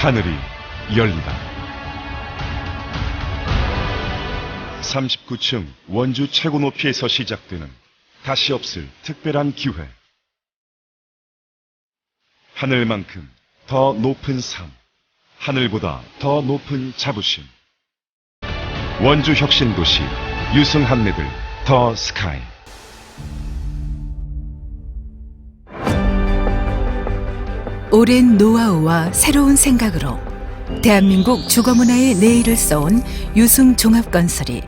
하늘이 열리다. 39층 원주 최고 높이에서 시작되는 다시 없을 특별한 기회. 하늘만큼 더 높은 삶, 하늘보다 더 높은 자부심. 원주 혁신도시 유승 한내들 더 스카이. 오랜 노하우와 새로운 생각으로 대한민국 주거문화의 내일을 써온 유승 종합건설이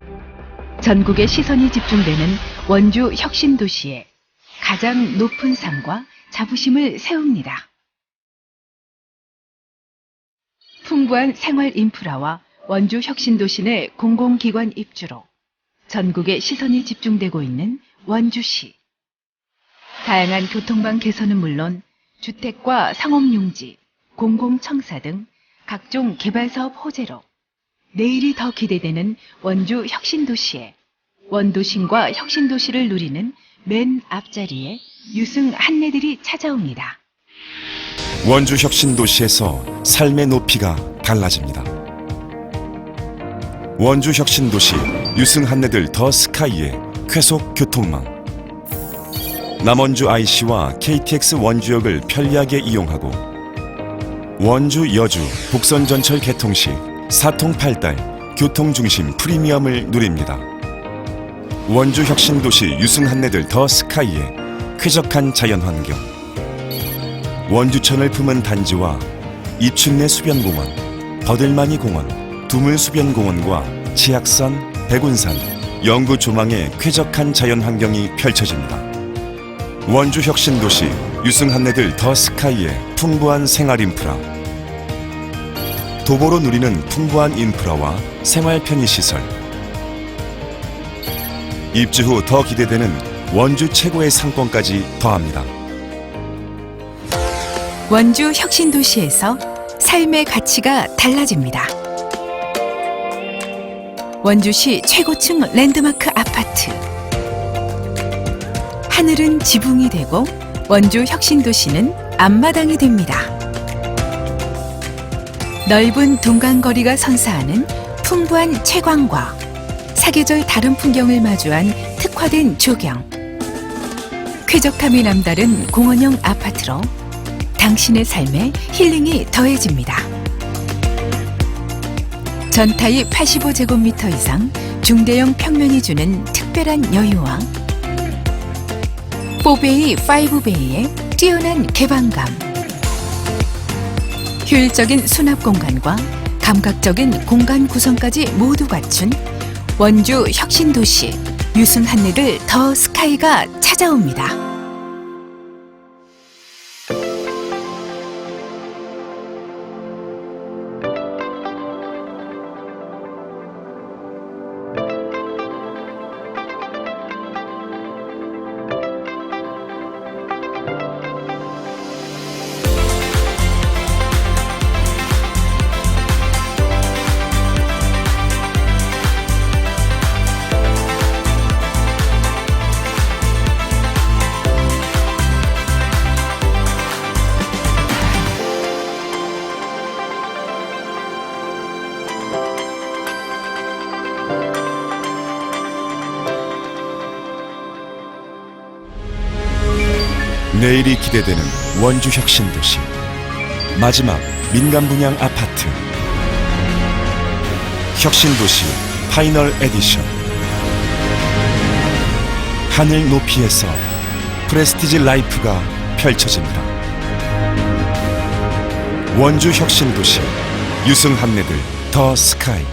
전국의 시선이 집중되는 원주 혁신도시에 가장 높은 상과 자부심을 세웁니다. 풍부한 생활 인프라와 원주 혁신도시 내 공공기관 입주로 전국의 시선이 집중되고 있는 원주시. 다양한 교통방 개선은 물론 주택과 상업용지, 공공청사 등 각종 개발사업 호재로 내일이 더 기대되는 원주 혁신도시에 원도심과 혁신도시를 누리는 맨 앞자리에 유승 한내들이 찾아옵니다. 원주 혁신도시에서 삶의 높이가 달라집니다. 원주 혁신도시 유승 한내들 더 스카이의 쾌속 교통망. 남원주 IC와 KTX 원주역을 편리하게 이용하고 원주 여주 북선 전철 개통 시 사통 팔달 교통 중심 프리미엄을 누립니다. 원주 혁신 도시 유승 한내들 더 스카이의 쾌적한 자연 환경. 원주천을 품은 단지와 이춘내 수변공원, 버들마니 공원, 두물 수변공원과 치악산, 백운산, 영구 조망의 쾌적한 자연 환경이 펼쳐집니다. 원주 혁신도시 유승 한내들 더 스카이의 풍부한 생활 인프라. 도보로 누리는 풍부한 인프라와 생활 편의 시설. 입주 후 더 기대되는 원주 최고의 상권까지 더합니다. 원주 혁신도시에서 삶의 가치가 달라집니다. 원주시 최고층 랜드마크 아파트. 하늘은 지붕이 되고 원주 혁신도시는 앞마당이 됩니다. 넓은 동간거리가 선사하는 풍부한 채광과 사계절 다른 풍경을 마주한 특화된 조경. 쾌적함이 남다른 공원형 아파트로 당신의 삶에 힐링이 더해집니다. 전타입 85제곱미터 이상 중대형 평면이 주는 특별한 여유와 4베이, 5베이의 뛰어난 개방감 효율적인 수납 공간과 감각적인 공간 구성까지 모두 갖춘 원주 혁신도시 유승 한내를 더 스카이가 찾아옵니다. 내일이 기대되는 원주 혁 신도시. 마지막 민간 분양 아파트. 혁신도시 파이널 에디션. 하늘 높이에서 프레스티지 라이프가 펼쳐집니다. 원주 혁신도시. 유승 한내들 더 스카이